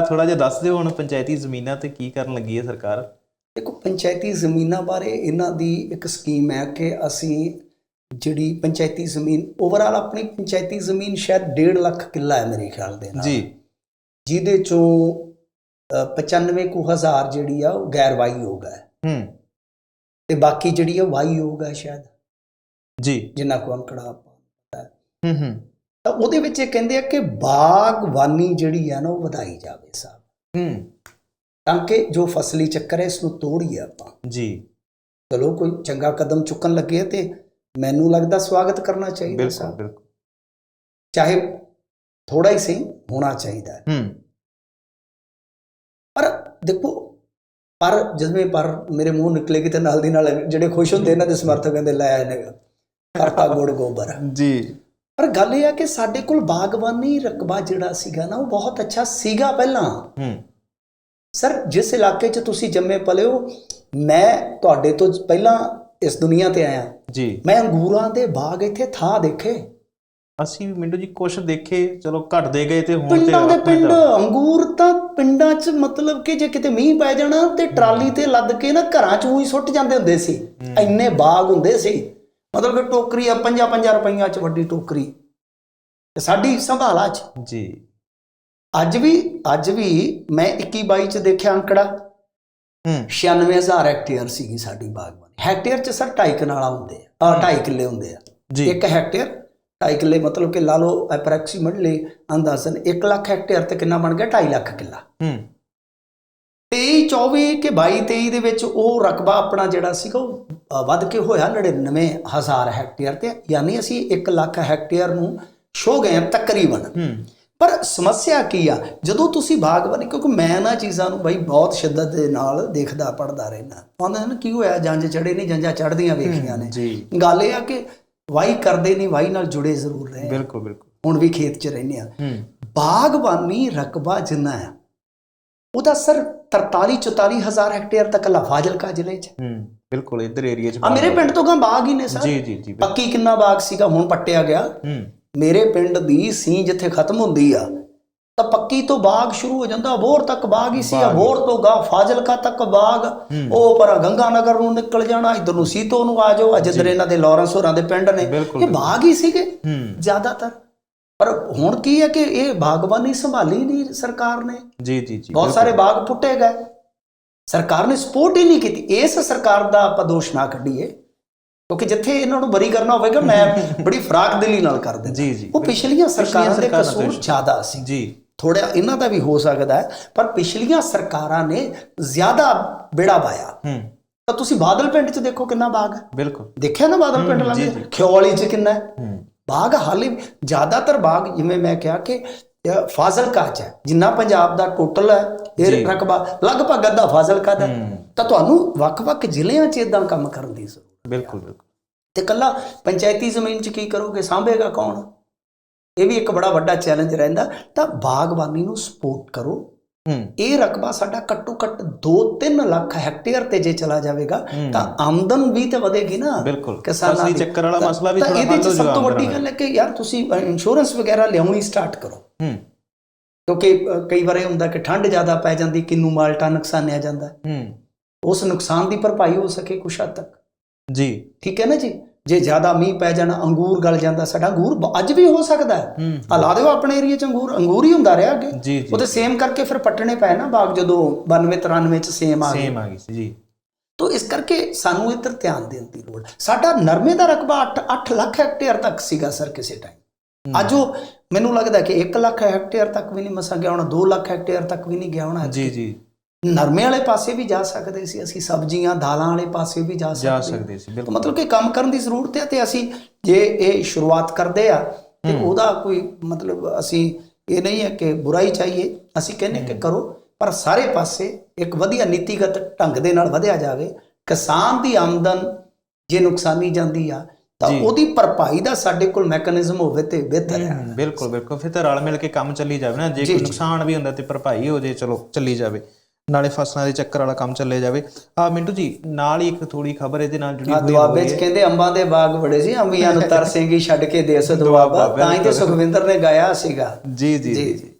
ਥੋੜਾ ਜਿਹਾ ਦੱਸ ਦਿਓ ਹੁਣ ਪੰਚਾਇਤੀ ਜ਼ਮੀਨਾਂ ਤੇ ਕੀ ਕਰਨ ਲੱਗੀ ਹੈ ਸਰਕਾਰ? ਦੇਖੋ ਪੰਚਾਇਤੀ ਜ਼ਮੀਨਾਂ ਬਾਰੇ ਇਹਨਾਂ ਦੀ ਇੱਕ ਸਕੀਮ ਹੈ ਕਿ ਅਸੀਂ ਜਿਹੜੀ ਪੰਚਾਇਤੀ ਜ਼ਮੀਨ ਓਵਰਆਲ ਆਪਣੀ ਪੰਚਾਇਤੀ ਜ਼ਮੀਨ ਸ਼ਾਇਦ 1.5 ਲੱਖ ਕਿੱਲਾ ਹੈ ਮੇਰੇ ਖਿਆਲ ਦੇ ਨਾਲ। ਜੀ। ਜਿਹਦੇ ਚੋਂ ਅ, 95 ਕੁ ਹਜ਼ਾਰ ਜਿਹੜੀ ਆ ਉਹ ਗੈਰ ਵਾਈ ਯੋਗ ਹੈ। ਹੂੰ। ਤੇ ਬਾਕੀ ਜਿਹੜੀ ਆ ਵਾਈ ਯੋਗ ਹੈ ਸ਼ਾਇਦ। ਜੀ। ਜਿੰਨਾ ਕੋ ਅੰਕੜਾ ਆਪਾਂ ਹੂੰ ਹੂੰ। ਤਾਂ ਉਹਦੇ ਵਿੱਚ ਇਹ ਕਹਿੰਦੇ ਆ ਕਿ ਬਾਗਬਾਨੀ ਜਿਹੜੀ ਆ ਨਾ ਉਹ ਵਧਾਈ ਜਾਵੇ ਸਾਹਿਬ ਹੂੰ। ਤਾਂ ਕਿ ਜੋ ਫਸਲੀ ਚੱਕਰ ਹੈ ਇਸ ਨੂੰ ਤੋੜੀਏ ਆਪਾਂ। ਜੀ। ਚਲੋ ਕੋਈ ਚੰਗਾ ਕਦਮ ਚੁੱਕਣ ਲੱਗੇ ਆ ਤੇ ਮੈਨੂੰ ਲੱਗਦਾ ਸਵਾਗਤ ਕਰਨਾ ਚਾਹੀਦਾ ਬਿਲਕੁਲ ਬਿਲਕੁਲ। ਚਾਹੇ ਥੋੜਾ ਹੀ ਸਹੀ ਹੋਣਾ ਚਾਹੀਦਾ ਹੈ। ਹੂੰ। ਪਰ ਦੇਖੋ ਪਰ ਜਿਵੇਂ ਪਰ ਮੇਰੇ ਮੂੰਹ ਨਿਕਲੇਗੀ ਤੇ ਨਾਲ ਦੀ ਨਾਲ ਜਿਹੜੇ ਖੁਸ਼ ਹੁੰਦੇ ਇਹਨਾਂ ਦੇ ਸਮਰਥਕ ਕਹਿੰਦੇ ਲੈ ਇਹਨੇ ਕਰਤਾ ਗੁੜ ਗੋਬਰ। ਜੀ। ਪਰ ਗੱਲ ਇਹ ਆ ਕਿ ਸਾਡੇ ਕੋਲ ਬਾਗਬਾਨੀ ਰਕਬਾ ਜਿਹੜਾ ਸੀਗਾ ਨਾ ਉਹ ਬਹੁਤ ਅੱਛਾ ਸੀਗਾ ਪਹਿਲਾਂ। ਹੂੰ। ਸਰ ਜਿਸ ਇਲਾਕੇ 'ਚ ਤੁਸੀਂ ਜੰਮੇ ਪਲੇ ਹੋ ਮੈਂ ਤੁਹਾਡੇ ਤੋਂ ਪਹਿਲਾਂ ਇਸ ਦੁਨੀਆ ਤੇ ਆਇਆ। ਜੀ। ਮੈਂ ਅੰਗੂਰਾਂ ਦੇ ਬਾਗ ਇੱਥੇ ਥਾਂ ਦੇਖੇ। ਅਸੀਂ ਵੀ ਮਿੰਟੂ ਜੀ ਕੁਛ ਦੇਖੇ ਚਲੋ ਘਟਦੇ ਗਏ ਤੇ ਹੁਣ ਤੇ ਪਿੰਡਾਂ ਦੇ ਆਪਣੇ ਪਿੰਡ ਤਾਂ- ਅੰਗੂਰ ਤਾਂ ਪਿੰਡਾਂ 'ਚ ਮਤਲਬ ਕਿ ਜੇ ਕਿਤੇ ਮੀਂਹ ਪੈ ਜਾਣਾ ਤੇ ਟਰਾਲੀ ਤੇ ਲੱਦ ਕੇ ਨਾ ਘਰਾਂ 'ਚ ਉਹੀ ਸੁੱਟ ਜਾਂਦੇ ਹੁੰਦੇ ਸੀ। ਇੰਨੇ ਬਾਗ ਹੁੰਦੇ ਸੀ। ਮਤਲਬ ਕਿ ਟੋਕਰੀ ਆ 5-5 ਰੁਪਈਆ 'ਚ ਵੱਡੀ ਟੋਕਰੀ। ਤੇ ਸਾਡੀ ਸੰਭਾਲਾ 'ਚ ਜੀ। ਅੱਜ ਵੀ ਅੱਜ ਵੀ ਮੈਂ 21 22 'ਚ ਦੇਖਿਆ ਅੰਕੜਾ। ਹੂੰ। 96000 ਹੈਕਟੇਅਰ ਸੀਗੀ ਸਾਡੀ ਬਾਗਬਾਨੀ। ਹੈਕਟੇਅਰ 'ਚ ਸਰ 2.5 ਕਨਾਲਾ ਹੁੰਦੇ ਆ। ਆਹ 2.5 ਕਿੱਲੇ ਹੁੰਦੇ ਆ। ਜੀ। ਇੱਕ ਹੈਕਟੇਅਰ 2.5 ਕਿੱਲੇ ਮਤਲਬ ਕਿ ਲਾ ਲਓ ਅਪਰੋਕਸੀਮੇਟਲੀ ਅੰਦਾਜ਼ਨ 1 ਲੱਖ ਹੈਕਟੇਅਰ ਤੇ ਕਿੰਨਾ ਬਣ ਗਿਆ? 2.5 ਲੱਖ ਕਿੱਲਾ। ਹੂੰ। 23 24 ਕਿ 22 23 ਦੇ ਵਿੱਚ ਉਹ ਰਕਬਾ ਆਪਣਾ ਜਿਹੜਾ ਸੀਗਾ ਉਹ ਵੱਧ ਕੇ ਹੋਇਆ 99000 ਹੈਕਟੇਅਰ ਤੇ ਯਾਨੀ ਅਸੀਂ 1 ਲੱਖ ਹੈਕਟੇਅਰ ਨੂੰ ਛੋ ਗਏ ਹਾਂ। ਤਕਰੀਬਨ ਪਰ ਸਮੱਸਿਆ ਕੀ ਆ? ਜਦੋਂ ਤੁਸੀਂ ਬਾਗਬਾਨੀ ਕਿਉਂਕਿ ਮੈਂ ਨਾ ਚੀਜ਼ਾਂ ਨੂੰ ਬਈ ਬਹੁਤ ਸ਼ਿੱਦਤ ਦੇ ਨਾਲ ਦੇਖਦਾ ਪੜਦਾ ਰਹਿਣਾ ਉਹਨਾਂ ਨੇ ਕੀ ਹੋਇਆ ਜੰਜ ਚੜੇ ਨਹੀਂ ਜੰਜਾਂ ਚੜਦੀਆਂ ਵੇਖੀਆਂ ਨੇ। ਗੱਲ ਇਹ ਆ ਕਿ ਵਾਈ ਕਰਦੇ ਨਹੀਂ ਵਾਈ ਨਾਲ ਜੁੜੇ ਜ਼ਰੂਰ ਰਹੇ। ਬਿਲਕੁਲ ਬਿਲਕੁਲ। ਹੁਣ ਵੀ ਖੇਤ 'ਚ ਰਹਿੰਦੇ ਆ। ਬਾਗਬਾਨੀ ਰਕਬਾ ਜਿੰਨਾ ਆ ਉਹਦਾ ਸਰ 43 44 ਹਜ਼ਾਰ ਹੈਕਟੇਅਰ ਤੱਕ ਲਾ ਫਾਜ਼ਿਲਕਾ ਜ਼ਿਲ੍ਹੇ 'ਚ। ਹੂੰ ਬਿਲਕੁਲ ਇਧਰ ਏਰੀਆ ਚ ਆ ਮੇਰੇ ਪਿੰਡ ਤੋਂ ਗਾਂ ਬਾਗ ਹੀ ਨੇ ਸਰ। ਜੀ ਜੀ ਜੀ। ਪੱਕੀ ਕਿੰਨਾ ਬਾਗ ਸੀਗਾ ਹੁਣ ਪੱਟਿਆ ਗਿਆ। ਹੂੰ। ਮੇਰੇ ਪਿੰਡ ਦੀ ਸੀ ਜਿੱਥੇ ਖਤਮ ਹੁੰਦੀ ਆ ਤਾਂ ਪੱਕੀ ਤੋਂ ਬਾਗ ਸ਼ੁਰੂ ਹੋ ਜਾਂਦਾ ਅਬੋਰ ਤੱਕ ਬਾਗ ਹੀ ਸੀ ਹੀ। ਅਬੋਰ ਤੋਂ ਗਾ ਫਾਜ਼ਿਲਕਾ ਤੱਕ ਬਾਗ। ਉਹ ਪਰ ਗੰਗਾ ਨਗਰ ਨੂੰ ਨਿਕਲ ਜਾਣਾ ਇਧਰ ਨੂੰ ਸੀਤੋ ਨੂੰ ਆ ਜਾਓ ਜਿੱਧਰ ਇਹਨਾਂ ਦੇ ਲਾਰੈਂਸ ਹੋਰਾਂ ਦੇ ਪਿੰਡ ਨੇ। ਇਹ ਬਾਗ ਹੀ ਸੀਗੇ। ਜ਼ਿਆਦਾਤਰ ਪਰ ਹੁਣ ਕੀ ਹੈ ਕਿ ਇਹ ਬਾਗਬਾਨੀ ਸੰਭਾਲੀ ਨਹੀਂ ਸਰਕਾਰ ਨੇ? ਜੀ ਜੀ ਜੀ ਬਹੁਤ ਸਾਰੇ ਬਾਗ ਪੁੱਟੇ ਗਏ। ਸਰਕਾਰ ਨੇ ਸਪੋਰਟ ਹੀ ਨਹੀਂ ਕੀਤੀ। ਇਸ ਸਰਕਾਰ ਦਾ ਆਪਾਂ ਦੋਸ਼ ਨਾ ਕੱਢੀਏ। ਕਿਉਂਕਿ ਜਿੱਥੇ ਇਹਨਾਂ ਨੂੰ ਬਰੀ ਕਰਨਾ ਹੋਵੇਗਾ ਮੈਂ ਬੜੀ ਫਰਾਕ ਦਿਲੀ ਨਾਲ ਕਰ ਦਿੰਦਾ। ਜੀ ਜੀ ਉਹ ਪਿਛਲੀਆਂ ਸਰਕਾਰਾਂ ਦੇ ਕਸੂਰ ਜ਼ਿਆਦਾ ਸੀ। ਜੀ। ਥੋੜਾ ਇਹਨਾਂ ਦਾ ਵੀ ਹੋ ਸਕਦਾ ਹੈ ਪਰ ਪਿਛਲੀਆਂ ਸਰਕਾਰਾਂ ਨੇ ਜ਼ਿਆਦਾ ਬੇੜਾ ਪਾਇਆ। ਹੂੰ। ਤਾਂ ਤੁਸੀਂ ਬਾਦਲ ਪਿੰਡ 'ਚ ਦੇਖੋ ਕਿੰਨਾ ਬਾਗ ਹੈ। ਬਿਲਕੁਲ। ਦੇਖਿਆ ਨਾ ਬਾਦਲ ਪਿੰਡ ਲੰਘੇ ਖਿਓਲੀ 'ਚ ਕਿੰਨਾ ਹੈ? ਹੂੰ। ਬਾਗ ਹਾਲੇ ਜ਼ਿਆਦਾਤਰ ਬਾਗ ਜਿਵੇਂ ਮੈਂ ਕਿਹਾ ਕਿ ਅ, ਫਾਜ਼ਿਲਕਾ ਚ ਹੈ। ਜਿੰਨਾ ਪੰਜਾਬ ਦਾ ਟੋਟਲ ਹੈ। ਇਹ ਰਕਬਾ ਲਗਭਗ ਅੱਧਾ ਫਾਜ਼ਿਲਕਾ ਦਾ ਹੈ। ਹੂੰ। ਤਾਂ ਤੁਹਾਨੂੰ ਵੱਖ-ਵੱਖ ਜ਼ਿਲ੍ਹਿਆਂ 'ਚ ਇਦਾਂ ਕੰਮ ਕਰਨ ਦੀ ਜ਼ਰੂਰਤ ਬਿਲਕੁਲ ਬਿਲਕੁਲ। ਤੇ ਕੱਲਾ ਪੰਚਾਇਤੀ ਜ਼ਮੀਨ 'ਚ ਕੀ ਕਰੋਗੇ? ਸਾਂਭੇਗਾ ਕੌਣ? ਇਹ ਵੀ ਇੱਕ ਬੜਾ ਵੱਡਾ ਚੈਲੰਜ ਰਹਿੰਦਾ। ਤਾਂ ਬਾਗਬਾਨੀ ਨੂੰ ਸਪੋਰਟ ਕਰੋ। ਇਹ ਰਕਬਾ ਸਾਡਾ ਘੱਟੋ ਘੱਟ 2-3 ਲੱਖ ਹੈਕਟੇਅਰ ਤੇ ਜੇ ਚਲਾ ਜਾਵੇਗਾ ਤਾਂ ਆਮਦਨ ਵੀ ਤਾਂ ਵਧੇਗੀ ਨਾ ਕਿਸਾਨਾਂ ਦੀ। ਚੱਕਰ ਵਾਲਾ ਮਸਲਾ ਵੀ ਥੋੜਾ ਹੱਲ ਹੋ ਸਭ ਤੋਂ ਵੱਡੀ ਗੱਲ ਹੈ ਕਿ ਯਾਰ ਤੁਸੀਂ ਇੰਸ਼ੋਰੈਂਸ ਵਗੈਰਾ ਲਿਆਉਣੀ ਸਟਾਰਟ ਕਰੋ। ਹੂੰ। ਕਿਉਂਕਿ ਕਈ ਵਾਰ ਇਹ ਹੁੰਦਾ ਕਿ ਠੰਡ ਜ਼ਿਆਦਾ ਪੈ ਜਾਂਦੀ ਕਿੰਨੂ ਮਾਲਟਾ ਨੁਕਸਾਨਿਆ ਜਾਂਦਾ। ਉਸ ਨੁਕਸਾਨ ਦੀ ਭਰਪਾਈ ਹੋ ਸਕੇ ਕੁਛ ਹੱਦ ਤੱਕ। ਜੀ। ਠੀਕ ਹੈ ਨਾ ਜੀ? ਜੇ ਜ਼ਿਆਦਾ ਮੀਂਹ ਪੈ ਜਾਣਾ ਅੰਗੂਰ ਗਲ ਜਾਂਦਾ ਸਾਡਾ ਅੰਗੂਰ ਅੱਜ ਵੀ ਹੋ ਸਕਦਾ ਹੈ। ਆ ਲਾ ਦਿਓ ਆਪਣੇ ਏਰੀਆ 'ਚ ਅੰਗੂਰ ਅੰਗੂਰ ਹੀ ਹੁੰਦਾ ਰਿਹਾ ਅੱਗੇ। ਉਹਦੇ ਸੇਮ ਕਰਕੇ ਫਿਰ ਪੱਟਣੇ ਪਏ ਨਾ ਬਾਗ ਜਦੋਂ 92 93 ਚ ਸੇਮ ਆ ਗਏ। ਸੇਮ ਆ ਗਈ ਸੀ ਜੀ। ਤੋ ਇਸ ਕਰਕੇ ਸਾਨੂੰ ਇੱਧਰ ਧਿਆਨ ਦੇਣ ਦੀ ਲੋੜ ਸਾਡਾ ਨਰਮੇ ਦਾ ਰਕਬਾ 8 8 ਲੱਖ ਹੈਕਟੇਅਰ ਤੱਕ ਸੀਗਾ ਸਰ ਕਿਸੇ ਟਾਈਮ ਅੱਜ ਉਹ ਮੈਨੂੰ ਲੱਗਦਾ ਕਿ 1 ਲੱਖ ਹੈਕਟੇਅਰ ਤੱਕ ਵੀ ਨਹੀਂ ਮਸਾਂ ਗਿਆ ਹੋਣਾ 2 ਲੱਖ ਹੈਕਟੇਅਰ ਤੱਕ ਵੀ ਨਹੀਂ ਗਿਆ ਹੋਣਾ। ਜੀ ਜੀ। ਨਰਮੇ ਵਾਲੇ ਪਾਸੇ ਵੀ ਜਾ ਸਕਦੇ ਸੀ ਅਸੀਂ ਸਬਜ਼ੀਆਂ ਦਾਲਾਂ ਵਾਲੇ ਪਾਸੇ ਵੀ ਜਾ ਜਾ ਸਕਦੇ ਸਕਦੇ ਸੀ ਬਿਲਕੁਲ। ਮਤਲਬ ਕਿ ਕੰਮ ਕਰਨ ਦੀ ਜ਼ਰੂਰਤ ਹੈ ਤੇ ਅਸੀਂ ਜੇ ਇਹ ਸ਼ੁਰੂਆਤ ਕਰਦੇ ਆ ਤੇ ਉਹਦਾ ਕੋਈ ਮਤਲਬ ਅਸੀਂ ਇਹ ਨਹੀਂ ਹੈ ਕਿ ਬੁਰਾਈ ਚਾਹੀਏ। ਅਸੀਂ ਕਹਿੰਦੇ ਕਿ ਕਰੋ ਪਰ ਸਾਰੇ ਪਾਸੇ ਇੱਕ ਵਧੀਆ ਨੀਤੀਗਤ ਢੰਗ ਦੇ ਨਾਲ ਵਧਿਆ ਜਾਵੇ। ਕਿਸਾਨ ਦੀ ਆਮਦਨ ਜੇ ਨੁਕਸਾਨੀ ਜਾਂਦੀ ਆ ਤਾਂ। ਉਹਦੀ ਭਰਪਾਈ ਦਾ ਸਾਡੇ ਕੋਲ ਮੈਕੈਨਿਜ਼ਮ ਹੋਵੇ ਤੇ ਬਿਹਤਰ ਹੈ ਬਿਲਕੁਲ ਬਿਲਕੁਲ। ਫਿਰ ਤਾਂ ਰਲ ਮਿਲ ਕੇ ਕੰਮ ਚੱਲੀ ਜਾਵੇ ਨਾ। ਜੇ ਕੋਈ। ਨੁਕਸਾਨ ਵੀ ਹੁੰਦਾ ਤੇ ਭਰਪਾਈ ਹੋ ਜੇ ਚਲੋ ਚੱਲੀ ਜਾਵੇ। ਨਾਲੇ ਫਸਲਾਂ ਦੇ ਚੱਕਰ ਵਾਲਾ ਕੰਮ ਚੱਲੇ ਜਾਵੇ। ਆ ਮਿੰਟੂ ਜੀ ਨਾਲ ਹੀ ਇੱਕ ਥੋੜੀ ਖਬਰ ਇਹਦੇ ਨਾਲ ਜੁੜੀ ਆ ਹੋਈ ਦੁਆਬੇ ਚ ਕਹਿੰਦੇ ਅੰਬਾਂ ਦੇ ਬਾਗ ਬੜੇ ਸੀ ਅੰਬੀਆਂ ਨੂੰ ਤਰਸੇਂਗੀ ਛੱਡ ਕੇ ਦੇਸ ਦੁਆਬਾ। ਤਾਂ ਹੀ ਤੇ ਸੁਖਵਿੰਦਰ ਨੇ ਗਾਇਆ ਸੀਗਾ। ਜੀ, ਜੀ ਜੀ।